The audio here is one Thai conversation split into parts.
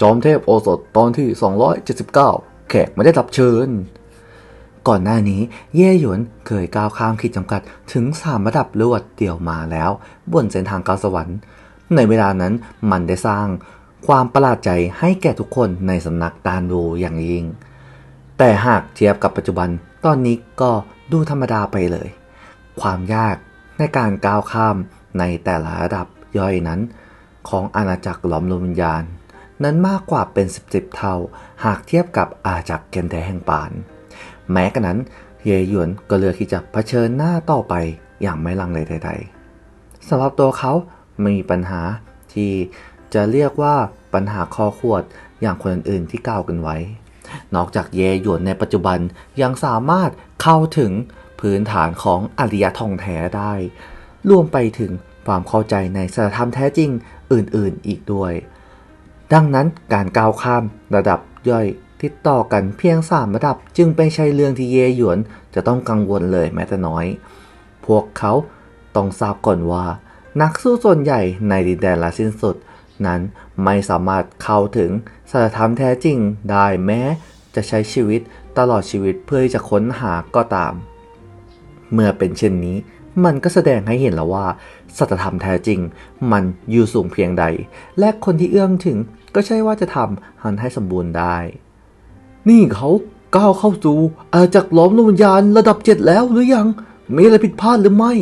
จอมเทพโอสถตอนที่ 279 แขกไม่ได้รับเชิญ ก่อนหน้านี้เย่หยวนเคยก้าวข้ามขีดจำกัดถึงสามระดับรวดเดี่ยวมาแล้ว บนเส้นทางก้าวสวรรค์ ในเวลานั้นมันได้สร้างความประหลาดใจให้แก่ทุกคนในสำนักตานดูอย่างยิ่ง แต่หากเทียบกับปัจจุบันตอนนี้ก็ดูธรรมดาไปเลย ความยากในการก้าวข้ามในแต่ละระดับย่อยนั้น ของอาณาจักรหลอมรวมวิญญาณ นั้นมากกว่าเป็นสิบเท่า หากเทียบกับอาจักเกนแทแห่งปาน แม้กระนั้นเยหยวนก็เลือกที่จะเผชิญหน้าต่อไปอย่างไม่ลังเลใดๆสำหรับตัวเขาไม่มีปัญหาที่จะเรียกว่าปัญหาคอขวดอย่างคนอื่นๆที่กล่าวกันไว้ นอกจากเยหยวนในปัจจุบันยังสามารถเข้าถึงพื้นฐานของอริยทองแท้ได้ รวมไปถึงความเข้าใจในสัจธรรมแท้จริงอื่นๆอีกด้วย ดังนั้นการก้าวข้ามระดับย่อยติดต่อกันเพียง 3 ระดับ จึงไม่ใช่เรื่องที่เยหยวนจะต้องกังวลเลยแม้แต่น้อย พวกเขาต้องทราบก่อนว่า นักสู้ส่วนใหญ่ในดินแดนละสิ้นสุด นั้นไม่สามารถเข้าถึงสัจธรรมแท้จริงได้แม้ จะใช้ชีวิตตลอดชีวิตเพื่อที่จะค้นหาก็ตาม เมื่อเป็นเช่นนี้มันก็แสดงให้เห็นแล้วว่าสัจธรรมแท้จริง มันอยู่สูงเพียงใด และคนที่เอื้อมถึง ก็ใช่ว่าจะทำหันให้สมบูรณ์ได้ นี่เขาก้าวเข้าสู่อาณาจักรล้อมดวงวิญญาณระดับเจ็ดแล้วหรือยัง มีอะไรผิดพลาดหรือไม่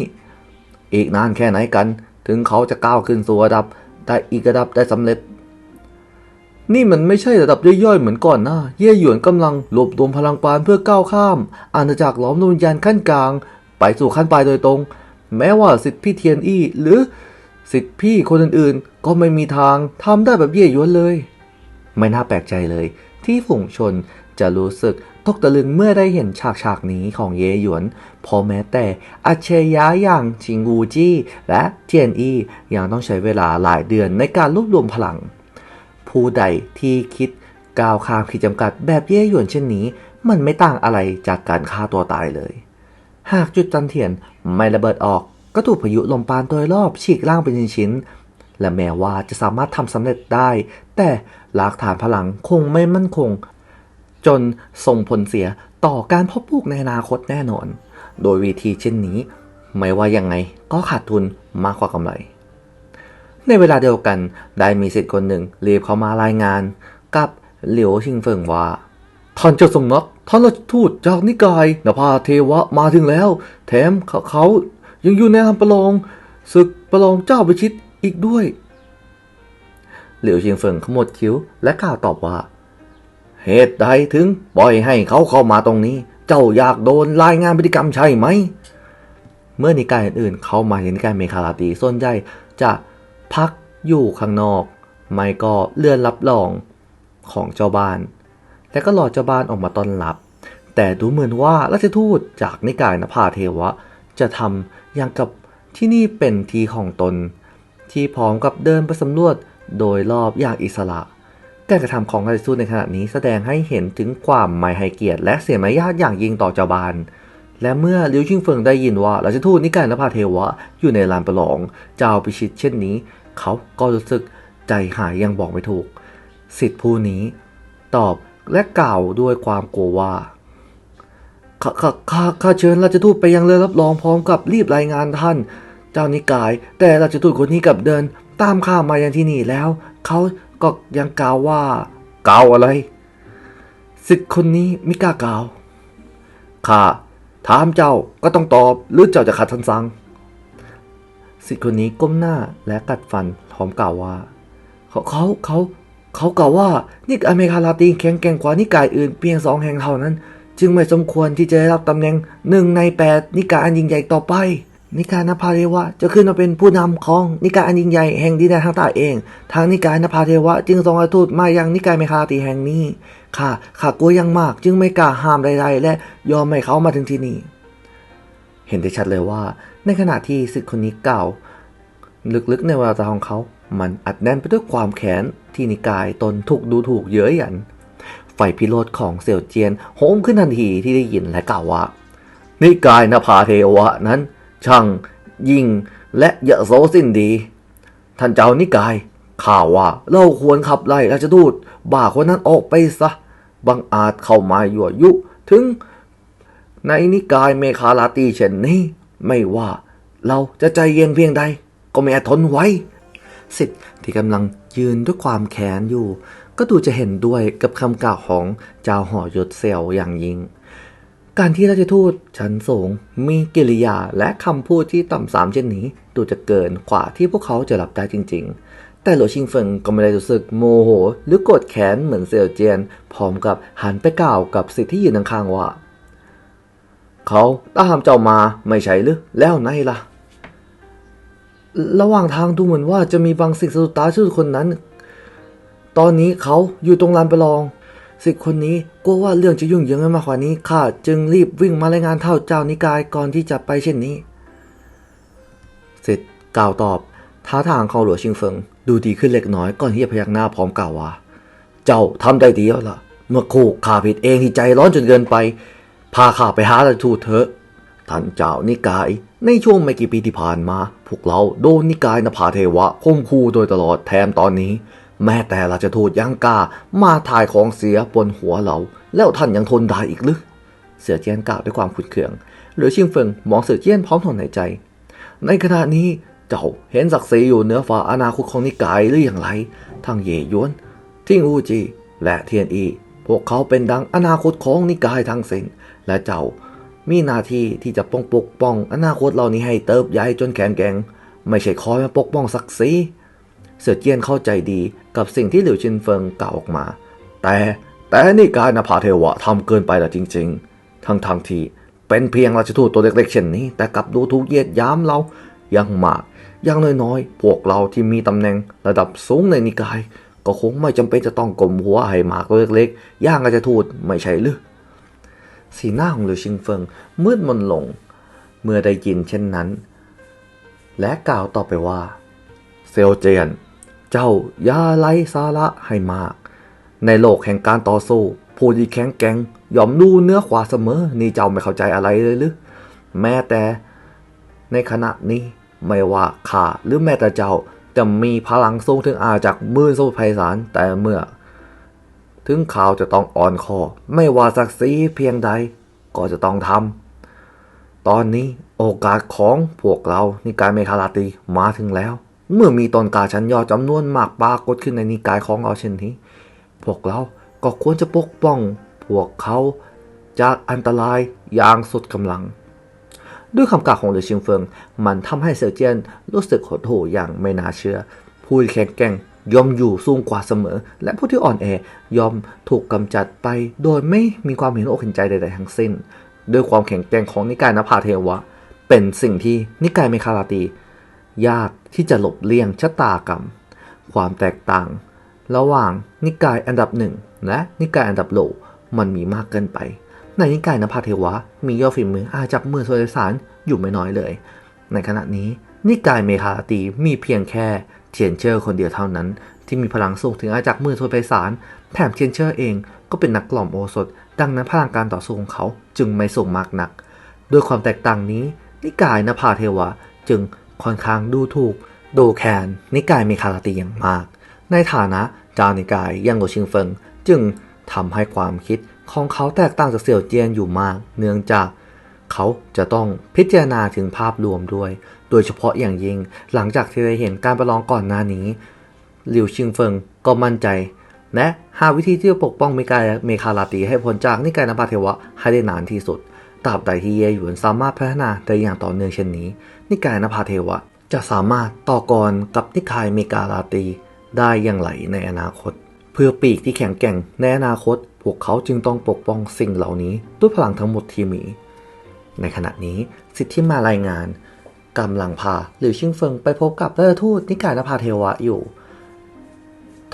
อีกนานแค่ไหนกัน ถึงเขาจะก้าวขึ้นสู่ระดับได้อีกระดับได้สำเร็จ นี่มันไม่ใช่ระดับย่อยๆเหมือนก่อนนะเย่หยวนกำลังรวบรวมพลังปานเพื่อก้าวข้าม อาณาจักรล้อมดวงวิญญาณขั้นกลาง ไปสู่ขั้นปลายโดยตรง แม้ว่าสิทธิพี่เทียนอี้หรือ สิทธิพี่คนอื่นๆ ก็ไม่มีทางทำได้แบบเย่หยวนเลย ไม่น่าแปลกใจเลย ที่ฝูงชนจะรู้สึกตกตะลึงเมื่อได้เห็นฉากฉากนี้ของเยหยวนเพอแม้แต่อัจฉริยะอย่างชิงวูจี้และเทียนอียังต้องใช้เวลาหลายเดือนในการรวบรวมพลัง ผู้ใดที่คิดก้าวข้ามขีดจำกัดแบบเย่หยวนเช่นนี้ มันไม่ต่างอะไรจากการฆ่าตัวตายเลย หากจุดจันเทียนไม่ระเบิดออก ก็ถูกพายุลมปานโดยรอบฉีกล่างเป็นชิ้นๆและแม้ว่าจะสามารถทำสำเร็จได้ แต่หลักฐานพลังคงไม่มั่นคง จนส่งผลเสียต่อการเพาะปลูกในอนาคตแน่นอน โดยวิธีเช่นนี้ ไม่ว่ายังไงก็ขาดทุนมากกว่ากำไร ในเวลาเดียวกันได้มีสิทธิ์คนหนึ่งรีบเข้ามารายงานกับเหลียวชิงเฟิงว่าท่านเจ้าสำนักท่านราชทูตจากนิกายนภาเทวะมาถึงแล้ว แถมเขเขา ยังอยู่ในทำประลองศึกประลองเจ้าประชิตอีกด้วย เหลียวชิงเฟิงขมวดคิ้วและกล่าวตอบว่า เหตุใดถึงปล่อยให้เขาเข้ามาตรงนี้ เจ้าอยากโดนรายงานพฤติกรรมใช่ไหม เมื่อนิกายอื่นๆ เข้ามาในนิกายเมคาลาตีส่วนใหญ่จะพักอยู่ข้างนอก ไม่ก็เลื่อนรับรองของเจ้าบ้าน และก็รอเจ้าบ้านออกมาต้อนรับ แต่ดูเหมือนว่าราชทูตจากนิกายนภาเทวะจะทำ อย่างกับที่นี่เป็นทีของตน ที่พร้อมกับเดินไปสำรวจโดยรอบอย่างอิสระ การกระทำของราชทูในขณะนี้แสดงให้เห็นถึงความไม่ให้เกียรติและเสียมารยาทอย่างยิ่งต่อเจ้าบ้าน และเมื่อลิวชิงเฟิงได้ยินว่าราชทูตนิกายนภาเทวะอยู่ในลานประลอง เจ้าพิชิตเช่นนี้ เขาก็รู้สึกใจหายยังบอกไม่ถูก สิทธิผู้นี้ ตอบและกล่าวด้วยความกลัวว่า ข้าข้าข้าข้าเชิญราชทูตไปยังเรือรับรองพร้อมกับรีบรายงานท่าน เจ้านิกาย แต่ราชทูตคนนี้กลับเดิน ตามข้ามายังที่นี่แล้ว เขาก็ยังกล่าวว่ากล่าวอะไรสิทธิ์คนนี้ไม่กล้ากล่าวข้าถามเจ้าก็ต้องตอบหรือเจ้าจะขัดทันสั่งสิทธิ์คนนี้ก้มหน้าและกัดฟันพร้อมกล่าวว่า เขาเขาเขาเขากล่าวว่านิกายเมคาลาตีแข็งแกร่งกว่านิกายอื่นเพียงสองแห่งเท่านั้น จึงไม่สมควรที่จะได้รับตำแหน่งหนึ่งในแปดนิกายอันยิ่งใหญ่ต่อไป นิกายนภาเทวะจะขึ้นมาเป็นผู้นำของนิกายอันยิ่งใหญ่แห่งดินแดนทางใต้เอง ทางนิกายนภาเทวะจึงส่งอาทูตมายังนิกายเมคาตีแห่งนี้ข้าข้ากลัวยังมาก จึงไม่กล้าห้ามใดๆ และยอมให้เขามาถึงที่นี่เห็นได้ชัดเลยว่า ในขณะที่สิทธิ์คนนี้กล่าวลึกๆในแววตาของเขา มันอัดแน่นไปด้วยความแค้นที่นิกายตนถูกดูถูกเย้ยหยัน ไฟพิโรธของเสี่ยวเจียนโหมขึ้นทันทีที่ได้ยินและกล่าวว่านิกายนภาเทวะนั้น ช่างยิ่งและเยอะโสสิ้นดี ท่านเจ้านิกายข้าวว่าเราควรขับไล่ราชทูตบ้าคนนั้นออกไปซะบังอาจเข้ามายั่วยุถึงในนิกายเมคาลาตีเช่นนี้ ไม่ว่าเราจะใจเย็นเพียงใด ก็ไม่อาจทนไว้สิทธิ์ที่กำลังยืนด้วยความแค้นอยู่ ก็ดูจะเห็นด้วยกับคำกล่าวของเจ้าหอยศเซลอย่างยิ่ง การที่ราชทูตชั้นสูงมีกิริยาและคำพูดที่ต่ำสามเช่นนี้ ดูจะเกินกว่าที่พวกเขาจะรับได้จริง ๆ แต่หลวชิงเฟิงก็ไม่ได้รู้สึกโมโห หรือโกรธแค้นเหมือนเซียเจียน พร้อมกับหันไปกล่าวกับสิทธิ์ที่ยืนข้างๆว่า เขาตามเจ้ามาไม่ใช่หรือแล้วไหนล่ะระหว่างทางดูเหมือนว่าจะมีบางสิ่งสะดุดตาชื่อคนนั้น ตอนนี้เขาอยู่ตรงลานประลองสิทธิ์คนนี้กลัวว่าเรื่องจะยุ่งเหยิงมากกว่านี้ข้าจึงรีบวิ่งมารายงานเท่าเจ้านิกายก่อนที่จะไปเช่นนี้สิทธิ์กล่าวตอบท้าทางของหลวงชิงเฟิง ดูดีขึ้นเล็กน้อยก่อนที่จะพยักหน้าพร้อมกล่าวว่า เจ้าทำได้ดีแล้วล่ะ เมื่อคู่ข้าผิดเองที่ใจร้อนจนเกินไป พาข้าไปหาราชทูตเถอะท่านเจ้านิกาย ในช่วงไม่กี่ปีที่ผ่านมา พวกเราโดนนิกายนภาเทวะข่มขู่โดยตลอดแถมตอนนี้ แม้แต่ราชทูตยังกามาถ่ายของเสียบนหัวเรา แล้วท่านยังทนได้อีกหรือเสือเจียนกล่าวด้วยความขุนเคือง หรือชิงเฟิงมองเสือเจียนพร้อมถอนหายใจ ในขณะนี้เจ้าเห็นศักดิ์ศรีอยู่เหนือฝ่าอนาคตของนิกายหรืออย่างไรทั้งเย่ยวน ทิ้งอูจี และเทียนอี พวกเขาเป็นดังอนาคตของนิกายทั้งสิ้น และเจ้ามีหน้าที่ที่จะป้องปกป้อง อนาคตเหล่านี้ให้เติบใหญ่จนแข็งแกร่ง ไม่ใช่คอยมาปกป้องศักดิ์ศรี เสือเจียนเข้าใจดีกับสิ่งที่หลิวชินเฟิงกล่าวออกมา แต่แต่นี่การนภาเทวะทำเกินไปแล้วจริง ๆ ทั้งทางที่เป็นเพียงราชทูตตัวเล็กๆเช่นนี้ แต่กลับดูถูกเยียดย้ำเรายังมากอยังน้อยๆ พวกเราที่มีตำแหน่งระดับสูงในนิกาย ก็คงไม่จำเป็นจะต้องกลมหัวให้หมากตัวเล็กๆ ย่างราชทูตไม่ใช่หรือสีหน้าของหลิวชิงเฟิงมืดมนลง เมื่อได้ยินเช่นนั้น และกล่าวต่อไปว่า เซลเจียน เจ้าอย่าไล่สาระให้มาก ในโลกแห่งการต่อสู้ผู้ที่แข็งแกร่งยอมดูเนื้อขวาเสมอ นี่เจ้าไม่เข้าใจอะไรเลยหรือแม้แต่ในขณะนี้ไม่ว่าข้าหรือแม้แต่เจ้าจะมีพลังสูงถึงอาจากมือสมุทรไพศาลแต่เมื่อ ถึงข่าวจะต้องอ่อนคอ ไม่ว่าศักดิ์ศรีเพียงใดก็จะต้องทำตอนนี้โอกาสของพวกเรานิกายเมคาลาตีมาถึงแล้ว เมื่อมีตนกาชั้นยอดจำนวนมากปรากฏขึ้นในนิกายของเราเช่นนี้ พวกเราก็ควรจะปกป้องพวกเขาจากอันตรายอย่างสุดกำลัง ด้วยคำกล่าวของเหลอชิงเฟิง มันทำให้เสี่ยวเจียนรู้สึกหดหู่อย่างไม่น่าเชื่อ ผู้แข็งแกร่งย่อมอยู่สูงกว่าเสมอ และผู้ที่อ่อนแอย่อมถูกกำจัดไปโดยไม่มีความเห็นอกเห็นใจใดๆทั้งสิ้น ด้วยความแข็งแกร่งของนิกายนภาเทวะ เป็นสิ่งที่นิกายเมคาลาตี ยากที่จะหลบเลี่ยงชะตากรรม ความแตกต่าง ระหว่างนิกายอันดับหนึ่งและนิกายอันดับโลมันมีมากเกินไป ในนิกายนภาเทวะ มียอดฝีมืออาจับมือโซเลสารอยู่ไม่น้อยเลย ในขณะนี้นิกายเมคาลตีมีเพียงแค่เทียนเชอร์คนเดียวเท่านั้น ที่มีพลังสูงถึงอาจักมือโซเลสารแถมเทียนเชอร์เองก็เป็นนักกล่อมโอสถ ดังนั้นพลังการต่อสู้ของเขาจึงไม่สูงมากนักด้วยความแตกต่างนี้นิกายนภาเทวะจึง ค่อนข้างดูถูกดูแคลนนิกายเมคาลาตีอย่างมาก ในฐานะเจ้านิกายยังโกชิงเฟิง จึงทำให้ความคิดของเขาแตกต่างจากเสี่ยวเจียนอยู่มาก เนื่องจากเขาจะต้องพิจารณาถึงภาพรวมด้วย โดยเฉพาะอย่างยิ่งหลังจากที่ได้เห็นการประลองก่อนหน้านี้หลิวชิงเฟิงก็มั่นใจ และหาวิธีที่จะปกป้องเมกายเมคาลาตีให้พ้นจากนิกายนภาเทวะให้ได้นานที่สุด ตราบใดที่เยหยวนสามารถพัฒนาได้อย่างต่อเนื่องเช่นนี้ นิกายนภาเทวะ จะสามารถต่อกรกับนิกายเมกาลาตีได้อย่างไรในอนาคต เพื่อปีกที่แข็งแกร่งในอนาคต พวกเขาจึงต้องปกป้องสิ่งเหล่านี้ด้วยพลังทั้งหมดที่มี ในขณะนี้สิทธิมารายงานกำลังพาหลิวชิงเฟิงไปพบกับเจ้าทูตนิกายนภาเทวะอยู่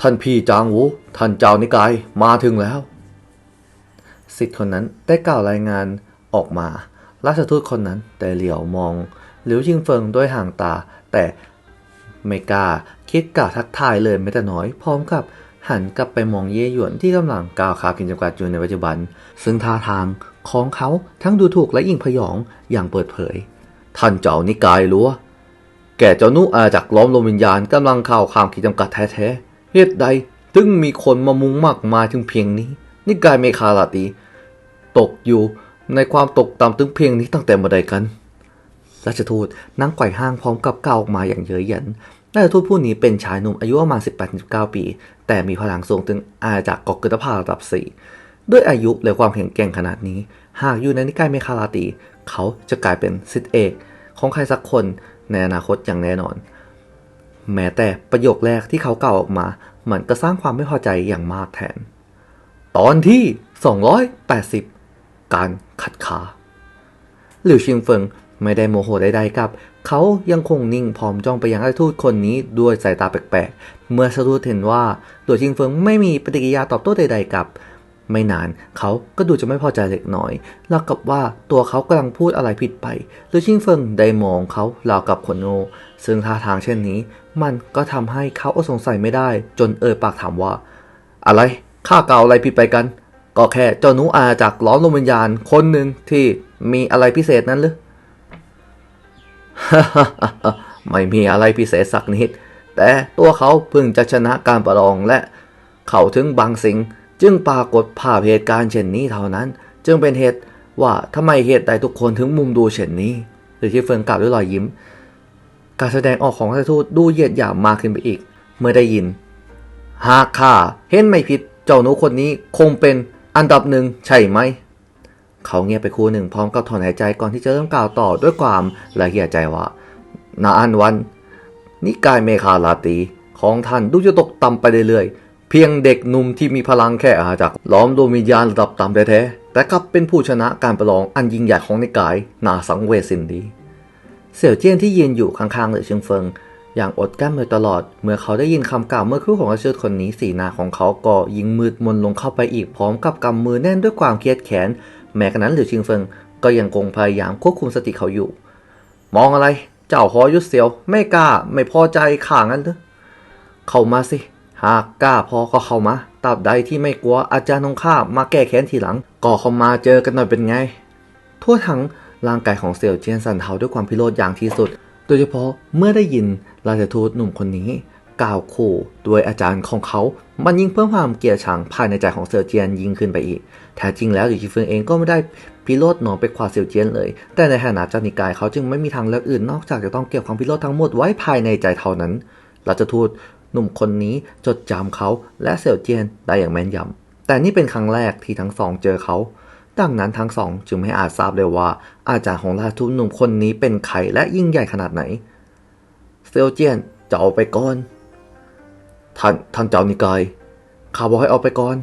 ท่านพี่จางหูท่านเจ้านิกายมาถึงแล้ว สิทธิ์คนนั้นได้กล่าวรายงาน ออกมา ราชทูตคนนั้นแต่เหลียวมองหลิวชิงเฟิงด้วยห่างตา แต่ไม่กล้าคิดกล่าวทักทายเลยแม้แต่น้อย พร้อมกับหันกลับไปมองเย่หยวนที่กำลังก้าวขากินจำกัดอยู่ในปัจจุบัน ซึ่งท่าทางของเขาทั้งดูถูกและยิ่งพยองอย่างเปิดเผย ท่านเจ้านิกายลัวแก่เจ้านุอาจากล้อมลมวิญญาณกำลังเข้าข้ามขีดจำกัดแท้ๆเหตุใดถึงมีคนมามุงมากมายถึงเพียงนี้ นิกายเมคาลาตี ตกอยู่ ในความตกต่ำถึงเพียงนี้ตั้งแต่เมื่อใดกัน ราชทูตนั่งไขว่ห้างพร้อมกับก้าวออกมาอย่างเย้ยหยัน ราชทูตผู้นี้เป็นชายหนุ่มอายุประมาณ 18-19 ปี แต่มีพลังสูงถึงอาจากกอกกึตภาระดับ4ด้วยอายุและความแข็งแกร่งขนาดนี้ หากอยู่ในนิกายเมคาลาตี เขาจะกลายเป็นสิทธิเอกของใครสักคนในอนาคตอย่างแน่นอน แม้แต่ประโยคแรกที่เขากล่าวออกมา มันก็สร้างความไม่พอใจอย่างมากแทน ตอนที่ 280 การขัดขาหลิวชิงเฟิงไม่ได้โมโหใดๆกับ เขายังคงนิ่งพร้อมจ้องไปยังราชทูตคนนี้ด้วยสายตาแปลกๆ เมื่อราชทูตเห็นว่าหลิวชิงเฟิงไม่มีปฏิกิริยาตอบโต้ใดๆกับ ไม่นานเขาก็ดูจะไม่พอใจเล็กน้อยราวกับว่าตัวเขากำลังพูดอะไรผิดไปหรือชิงเฟิงได้มองเขาราวกับคนโง่ซึ่งท่าทางเช่นนี้ มันก็ทำให้เขาอดสงสัยไม่ได้ จนเอ่ยปากถามว่า อะไรข้าเก่าอะไรผิดไปกัน ก็แค่เจ้าหนูอาจากล้อมลมวิญญาณคนหนึ่งที่มีอะไรพิเศษนั้นหรือไม่มีอะไรพิเศษสักนิด แต่ตัวเขาเพิ่งจะชนะการประลองและ เข้าถึงบางสิ่ง จึงปรากฏภาพเหตุการณ์เช่นนี้เท่านั้น จึงเป็นเหตุว่าทำไมเหตุใดทุกคนถึงมุมดูเช่นนี้ หรือที่เฟิงกล่าวด้วยรอยยิ้ม การแสดงออกของราชทูตดูเหยียดหยามมากขึ้นไปอีก เมื่อได้ยิน หากข้าเห็นไม่ผิด เจ้าหนูคนนี้คงเป็น อันดับหนึ่งใช่ไหม เขาเงียบไปครู่หนึ่งพร้อมกับถอนหายใจก่อนที่จะเริ่มกล่าวต่อด้วยความละเอียใจว่านาอันวัน นิกายเมคาลาตีของท่านดูจะตกต่ำไปเรื่อยๆ เพียงเด็กหนุ่มที่มีพลังแค่อาจากล้อมโดวงวิญญาณระดับต่ำแท้ๆแต่กลับเป็นผู้ชนะการประลองอันยิ่งใหญ่ของนิกายนาสังเวสินดี เสี่ยวเจี้ยนที่ยืนอยู่ข้างๆเหลือเชิงเฟิง อย่างอดกลั้นมาตลอด เมื่อเขาได้ยินคำกล่าวเมื่อครู่ของราชทูตคนนี้สีหน้าของเขาก็ยิ่งมืดมนลงเข้าไปอีกพร้อมกับกำมือแน่นด้วยความเครียดแค้นแม้กระนั้นหลิวชิงเฟิงก็ยังคงพยายามควบคุมสติเขาอยู่ มองอะไร เจ้าหอยุดเสียว ไม่กล้า ไม่พอใจข่างั้นหรือเข้ามาสิ หากกล้าพอก็เข้ามาตราบใดที่ไม่กลัวอาจารย์ของข้ามาแก้แค้นทีหลัง ก็เข้ามาเจอกันหน่อยเป็นไง ทั่วทั้งร่างกายของเสี่ยวเจียนสันเทาด้วยความพิโรธอย่างที่สุด โดยเฉพาะเมื่อได้ยิน ราชทูตหนุ่มคนนี้กล่าวขู่ด้วยอาจารย์ของเขา มันยิ่งเพิ่มความเกลียดชังภายในใจของเสี่ยวเจียนยิ่งขึ้นไปอีก แท้จริงแล้วหลิวชิเฟิงเองก็ไม่ได้พิโรธหนอไปขวาเสี่ยวเจียนเลย แต่ในฐานะเจ้านิกายเขาจึงไม่มีทางเลือกอื่นนอกจากจะต้องเก็บความพิโรธทั้งหมดไว้ภายในใจเท่านั้น ราชทูตหนุ่มคนนี้จดจำเขาและเสี่ยวเจียนได้อย่างแม่นยำ แต่นี่เป็นครั้งแรกที่ทั้งสองเจอเขา ดังนั้นทั้งสองจึงไม่อาจทราบเลยว่า อาจารย์ของราชทูตหนุ่มคนนี้เป็นใครและยิ่งใหญ่ขนาดไหน เซียวเจียนจะเอาไปก่อน ท่านท่านเจ้านิกายข้าบอกให้เอาไปก่อน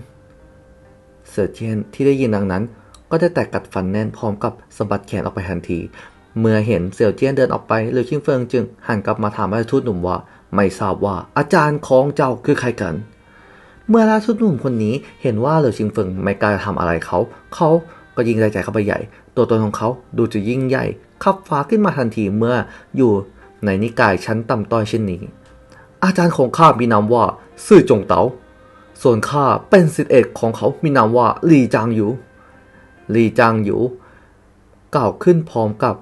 เซียวเจียนที่ได้ยินดังนั้น ก็ได้แต่กัดฟันแน่นพร้อมกับสะบัดแขนออกไปทันที เมื่อเห็นเสี่ยวเจียนเดินออกไปหลิวชิงเฟิงจึงหันกลับมาถามราชทูตหนุ่มว่า ไม่ทราบว่าอาจารย์ของเจ้าคือใครกัน เมื่อราชทูตหนุ่มคนนี้เห็นว่าเหลิวชิงเฟิงไม่กล้าทำอะไรเขา เขาก็ยิ่งใจใจเข้าไปใหญ่ ตัวตนของเขาดูจะยิ่งใหญ่ขับฟ้าขึ้นมาทันทีเมื่ออยู่ ในนิกายชั้นต่ำต้อยเช่นนี้ อาจารย์ของข้ามีนามว่าซื่อจงเต๋า ส่วนข้าเป็นศิษย์เอกของเขามีนามว่าหลีจางหยูหลีจางหยูกล่าวขึ้นพร้อมกับ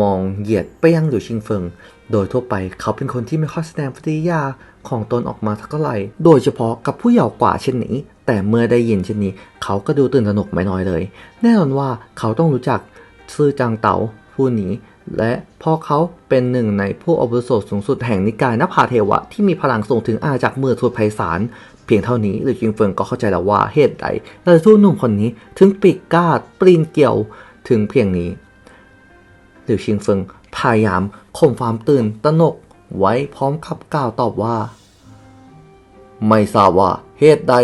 มองเหยียดไปยังหลิวชิงเฟิง โดยทั่วไปเขาเป็นคนที่ไม่ค่อยแสดงปฏิกิริยาของตนออกมาเท่าไหร่ โดยเฉพาะกับผู้เยาว์กว่าเช่นนี้ แต่เมื่อได้ยินเช่นนี้ เขาก็ดูตื่นตระหนกไม่น้อยเลย แน่นอนว่าเขาต้องรู้จักซื่อจางเต๋าผู้นี้ และพราะเขาเป็นหนึ่งในผู้อาวุโสสูงสุดแห่งนิกายนภาเทวะที่มีพลังส่งถึงอาจากเมื่อทูตไพศาลเพียงเท่านี้หรือจิงเฟิงก็เข้าใจแล้วว่าเหตุใดราชทูตหนุ่มคนนี้ถึงปีกกล้าปรีนเกี่ยวถึงเพียงนี้หลิวชิงเฟิงพยายามข่มความตื่นตระหนกไว้พร้อมขับกล่าวตอบว่า ไม่ทราบว่าเหตุใด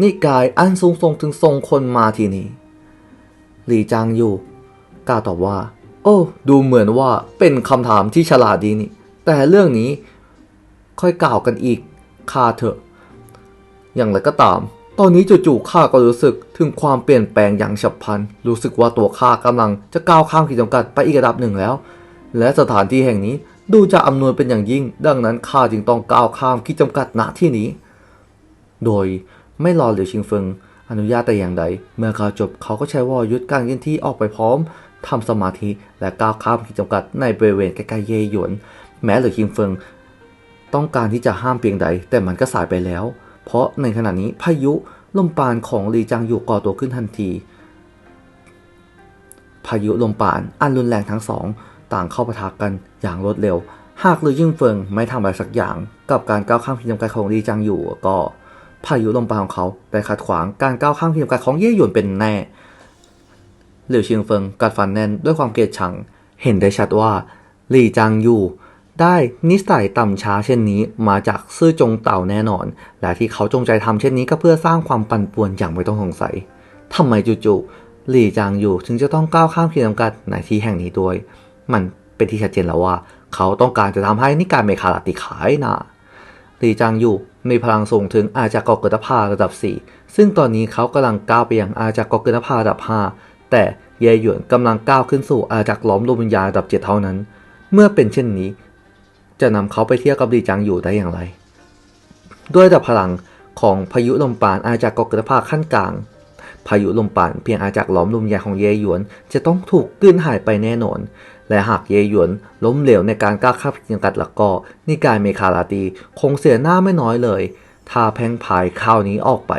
นิกายอันสูงส่งถึงทรงคนมาที่นี่หลีจางอยู่กล่าวตอบว่า โอ้ ดูเหมือนว่าเป็นคำถามที่ฉลาดดีนี่ แต่เรื่องนี้ค่อยกล่าวกันอีกข้าเถอะ อย่างไรก็ตาม ตอนนี้จู่ๆข้าก็รู้สึกถึงความเปลี่ยนแปลงอย่างฉับพลัน รู้สึกว่าตัวข้ากำลังจะก้าวข้ามขีดจำกัดไปอีกระดับหนึ่งแล้ว และสถานที่แห่งนี้ดูจะอำนวยเป็นอย่างยิ่ง ดังนั้นข้าจึงต้องก้าวข้ามขีดจำกัดณที่นี้ โดยไม่รอเหลียวชิงเฟิงอนุญาตแต่อย่างใด เมื่อเขาจบเขาก็ใช้วอยุทธการเย็นที่ออกไปพร้อม ทำสมาธิและก้าวข้ามขีดจำกัดในบริเวณใกล้ๆเยหยวน แม้หรือคิงเฟิงต้องการที่จะห้ามเพียงใด แต่มันก็สายไปแล้ว เพราะในขณะนี้พายุลมปานของลีจางอยู่ก่อตัวขึ้นทันที พายุลมปานอันรุนแรงทั้งสอง ต่างเข้าปะทะกันอย่างรวดเร็ว หากหรือยิ่งเฟิงไม่ทำอะไรสักอย่าง กับการก้าวข้ามขีดจำกัดของลีจางอยู่ก็พายุลมปานของเขาได้ขัดขวางการก้าวข้ามขีดจำกัดของเย่หยวนเป็นแน่ หลิวชิงเฟิงกัดฟันแน่นด้วยความเกลียดชัง เห็นได้ชัดว่า หลี่จางยู่ได้นิสัยต่ำช้าเช่นนี้มาจากซื่อจงเต่าแน่นอน และที่เขาจงใจทำเช่นนี้ก็เพื่อสร้างความปั่นป่วนอย่างไม่ต้องสงสัยทำไมจู่ๆหลี่จางยู่ถึงจะต้องก้าวข้ามขีดจำกัดในที่แห่งนี้ด้วย มันเป็นที่ชัดเจนแล้วว่า เขาต้องการจะทำให้นิกายเมคาลาติขายหนาหลี่จางยู่มีพลังสูงถึงอาจากกเกิดภาระดับ 4 ซึ่งตอนนี้เขากำลังก้าวไปยังอาจากกเกิดภาระดับ 5 แต่เยหยวนกำลังก้าวขึ้นสู่อาจากล้อมดวงวิญญาณระดับ7เท่านั้น เมื่อเป็นเช่นนี้ จะนำเขาไปเทียบกับหลีจางอยู่ได้อย่างไร ด้วยดับพลังของพายุลมปานอาจากกเกิดภาขั้นกลาง พายุลมปานเพียงอาจากล้อมดวงวิญญาณของเยหยวนจะต้องถูกกลืนหายไปแน่นอน และหากเยหยวนล้มเหลวในการก้าวข้ามขีดจำกัดแล้วก็นิกายเมคาลาตีคงเสียหน้าไม่น้อยเลยถ้าแพ่งพายข่าวนี้ออกไป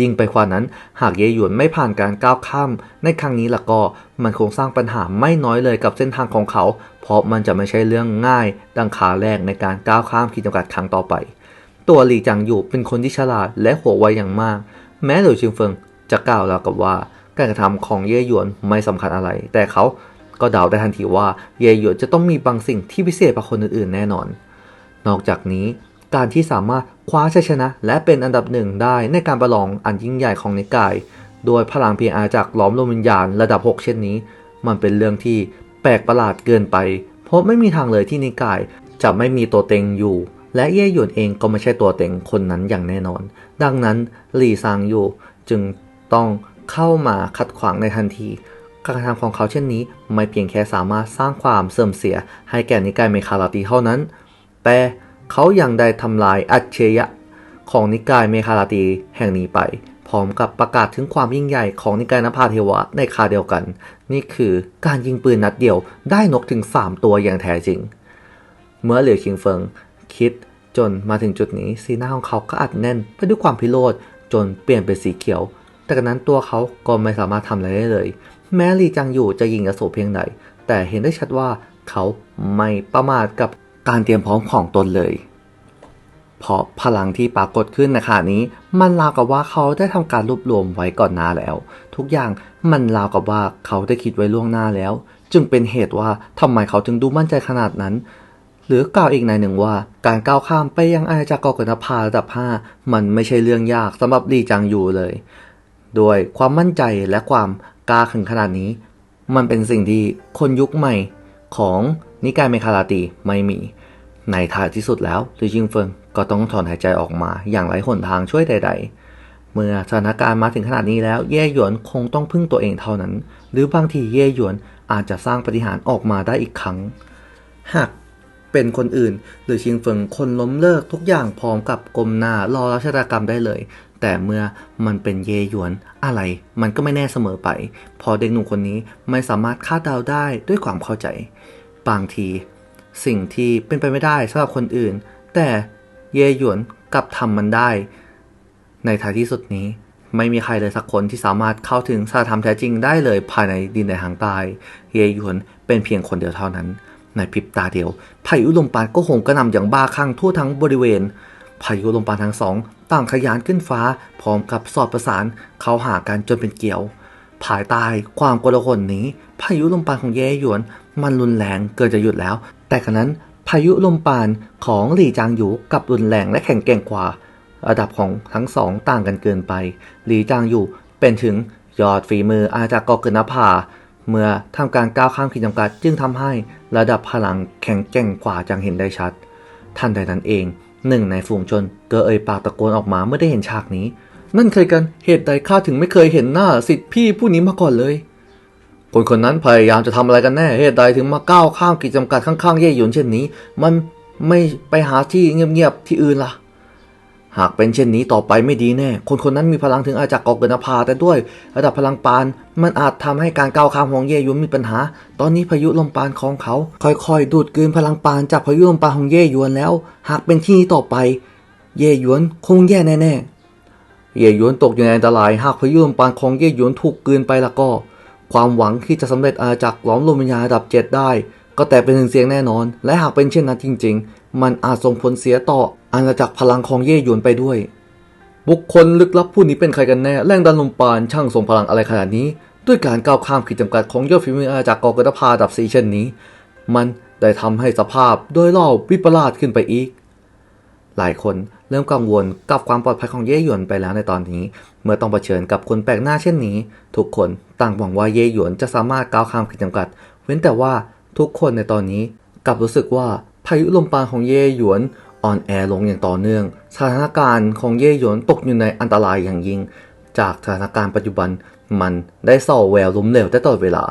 ยิ่งไปกว่านั้น หากเยหยวนไม่ผ่านการก้าวข้าม ในครั้งนี้ล่ะก็มันคงสร้างปัญหาไม่น้อยเลยกับเส้นทางของเขา เพราะมันจะไม่ใช่เรื่องง่ายดังขาแรกในการก้าวข้ามขีดจำกัดครั้งต่อไป ตัวหลีจางอยู่เป็นคนที่ฉลาดและหัวไวอย่างมาก แม้หลิวชิงเฟิงจะกล่าวแล้วกับว่า การกระทำของเย่หยวนไม่สำคัญอะไร แต่เขาก็เดาได้ทันทีว่าเย่หยวนจะต้องมีบางสิ่งที่พิเศษกว่าคนอื่นๆแน่นอน นอกจากนี้ การที่สามารถคว้าชัยชนะ และเป็นอันดับหนึ่งได้ในการประลองอันยิ่งใหญ่ของนิกาย โดยพลังเพียงอาจากล้อมลมวิญญาณระดับ 6 เช่นนี้ มันเป็นเรื่องที่แปลกประหลาดเกินไป เพราะไม่มีทางเลยที่นิกายจะไม่มีตัวเต็งอยู่ และเย่หยวนเองก็ไม่ใช่ตัวเต็งคนนั้นอย่างแน่นอน ดังนั้นหลี่ซางอยู่จึงต้องเข้ามาขัดขวางในทันที การกระทำของเขาเช่นนี้ ไม่เพียงแค่สามารถสร้างความเสื่อมเสียให้แก่นิกายเมคาลาตีเท่านั้น แต่ เขายังได้ทำลายอัจฉริยะของนิกายเมคาลาตีแห่งนี้ไป พร้อมกับประกาศถึงความยิ่งใหญ่ของนิกายนภาเทวะในคาเดียวกัน นี่คือการยิงปืนนัดเดียวได้นกถึง 3 ตัวอย่างแท้จริง เมื่อเหลียวชิงเฟิง คิดจนมาถึงจุดนี้สีหน้าของเขาก็อัดแน่นไปด้วยความพิโรธจนเปลี่ยนเป็นสีเขียว แต่กนั้นตัวเขาก็ไม่สามารถทำอะไรได้เลย แม้ลีจังอยู่จะยิงกระสุนเพียงใดแต่เห็นได้ชัดว่าเขาไม่ประมาทกับ การเตรียมพร้อมของตนเลย เพราะพลังที่ปรากฏขึ้นในขณะนี้ มันราวกับว่าเขาได้ทำการรวบรวมไว้ก่อนหน้าแล้ว ทุกอย่างมันราวกับว่าเขาได้คิดไว้ล่วงหน้าแล้ว จึงเป็นเหตุว่าทำไมเขาถึงดูมั่นใจขนาดนั้น หรือกล่าวอีกในหนึ่งว่า การก้าวข้ามไปยังอาณาจักรกอกนภาระดับ5มันไม่ใช่เรื่องยากสำหรับลีจังอยู่เลยโดยความมั่นใจและความกล้าขึงขนาดนี้ มันเป็นสิ่งที่คนยุคใหม่ของ นิกายเมคาลาตีไม่มี ในท้ายที่สุดแล้วหรือจิงเฟิงก็ต้องถอนหายใจออกมาอย่างไร้หนทางช่วยใด ๆ เมื่อสถานการณ์มาถึงขนาดนี้แล้วเย่หยวนคงต้องพึ่งตัวเองเท่านั้น หรือบางทีเย่หยวนอาจจะสร้างปฏิหารออกมาได้อีกครั้ง หากเป็นคนอื่น หรือชิงเฟิงคนล้มเลิกทุกอย่างพร้อมกับกลมหน้ารอรับชะตากรรมได้เลย แต่เมื่อมันเป็นเยหยวนอะไร มันก็ไม่แน่เสมอไป พอเด็กหนุ่มคนนี้ไม่สามารถคาดเดาได้ด้วยความเข้าใจ บางที สิ่งที่เป็นไปไม่ได้สำหรับคนอื่น แต่เยหยวนกลับทำมันได้ ในท้ายที่สุดนี้ไม่มีใครเลยสักคนที่สามารถเข้าถึงสาธรรมแท้จริงได้เลยภายในดินแดนทางใต้เยหยวนเป็นเพียงคนเดียวเท่านั้น ในพริบตาเดียวพายุลมปานก็โหมกระหน่ำอย่างบ้าคลั่งทั่วทั้งบริเวณพายุลมปานทั้งสองต่างขยานขึ้นฟ้า พร้อมกับสอดประสานเข้าหากันจนเป็นเกลียว ภายใต้ความกลาหนนี้ พายุลมปานของเยหยวน มันรุนแรงเกินจะหยุดแล้ว แต่ขณะนั้นพายุลมปานของหลี่จางหยูกับรุนแรงและแข็งแกร่งกว่า ระดับของทั้งสองต่างกันเกินไป หลี่จางหยูเป็นถึงยอดฝีมืออาจากกอเกินนภาเมื่อทำการก้าวข้ามขีดจำกัดจึงทำให้ระดับพลังแข็งแกร่งกว่าจังเห็นได้ชัดท่านใดนั้นเองหนึ่งในฝูงชนก็เอ่ยปากตะโกนออกมาเมื่อได้เห็นฉากนี้ นั่นเคยกันเหตุใดข้าถึงไม่เคยเห็นหน้าสิทธิพี่ผู้นี้มาก่อนเลย คนคนนั้นพยายามจะทำอะไรกันแน่เหตุใดถึงมาก้าวข้ามขีดจำกัดข้างๆ เย่หยวนเช่นนี้ มันไม่ไปหาที่เงียบๆที่อื่นล่ะ หากเป็นเช่นนี้ต่อไปไม่ดีแน่ คนคนนั้นมีพลังถึงอาจจะกอกเกินภาแต่ด้วย ระดับพลังปาน มันอาจทำให้การก้าวข้ามของเย่หยวนมีปัญหา ตอนนี้พายุลมปานของเขา ค่อยๆ ดูดกลืนพลังปานจากพายุลมปานของเย่หยวนแล้ว หากเป็นที่นี้ต่อไป เย่หยวนคงแย่แน่ๆเย่หยวนตกอยู่ในอันตราย หากพายุลมปานของเย่หยวนถูกกลืนไปแล้วก็ ความหวังที่จะสำเร็จอาณาจักรล้อมรวมวิญญาณระดับเจ็ดได้ ก็แต่เป็นหนึ่งเสียงแน่นอน และหากเป็นเช่นนั้นจริง ๆ มันอาจส่งผลเสียต่ออาณาจักรพลังของเย่หยวนไปด้วย บุคคลลึกลับผู้นี้เป็นใครกันแน่แรงดันลมปานช่างทรงพลังอะไรขนาดนี้ ด้วยการก้าวข้ามขีดจำกัดของยอดฝีมืออาณาจักรกอกระพาดับสีเช่นนี้ มันได้ทำให้สภาพโดยรอบวิปลาสขึ้นไปอีก หลายคน เริ่มกังวลกับความปลอดภัยของเย่หยวนไปแล้วในตอนนี้ เมื่อต้องเผชิญกับคนแปลกหน้าเช่นนี้ ทุกคนต่างหวังว่าเย่หยวนจะสามารถก้าวข้ามขีดจำกัด เว้นแต่ว่าทุกคนในตอนนี้กลับรู้สึกว่าพายุลมปานของเย่หยวนอ่อนแอลงอย่างต่อเนื่อง สถานการณ์ของเย่หยวนตกอยู่ในอันตรายอย่างยิ่ง จากสถานการณ์ปัจจุบันมันได้ส่อแววล้มเหลวได้ตลอดเวลา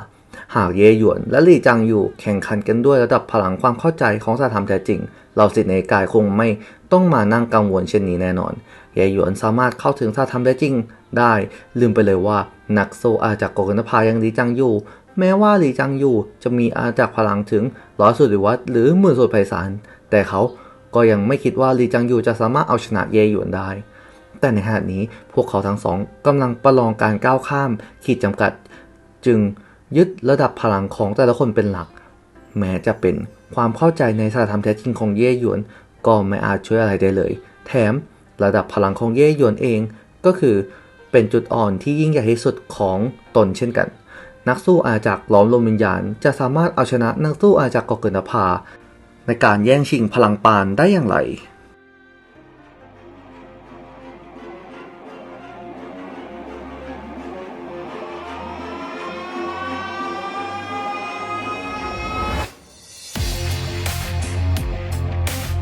หากเย่หยวนและหลี่จางอยู่แข่งขันกันด้วยระดับพลังความเข้าใจของสถานธรรมแท้จริง เราสิทธิในกายคงไม่ ต้องมานั่งกังวลเช่นนี้แน่นอนเย่หยวนสามารถเข้าถึงสถานธรรมได้จริงได้ ลืมไปเลยว่านักโซอาจากโกกนภายังหลีจางอยู่ แม้ว่าหลีจางอยู่จะมีอาจากพลังถึงร้อยสุดวัตหรือหมื่นสุดไพศาลแต่เขาก็ยังไม่คิดว่าหลีจางอยู่จะสามารถเอาชนะเย่หยวนได้ แต่ในขณะนี้พวกเขาทั้งสองกำลังประลองการก้าวข้าม ขีดจำกัด จึงยึดระดับพลังของแต่ละคนเป็นหลัก แม้จะเป็นความเข้าใจในสถานธรรมแท้จริงของเย่หยวน ก็ไม่อาจช่วยอะไรได้เลย แถมระดับพลังของเย่หยวนเองก็คือเป็นจุดอ่อนที่ยิ่งใหญ่ที่สุดของตนเช่นกัน นักสู้อาจากล้อมลมวิญญาณ จะสามารถเอาชนะนักสู้อาจากกอกเกินภาในการแย่งชิงพลังปานได้อย่างไร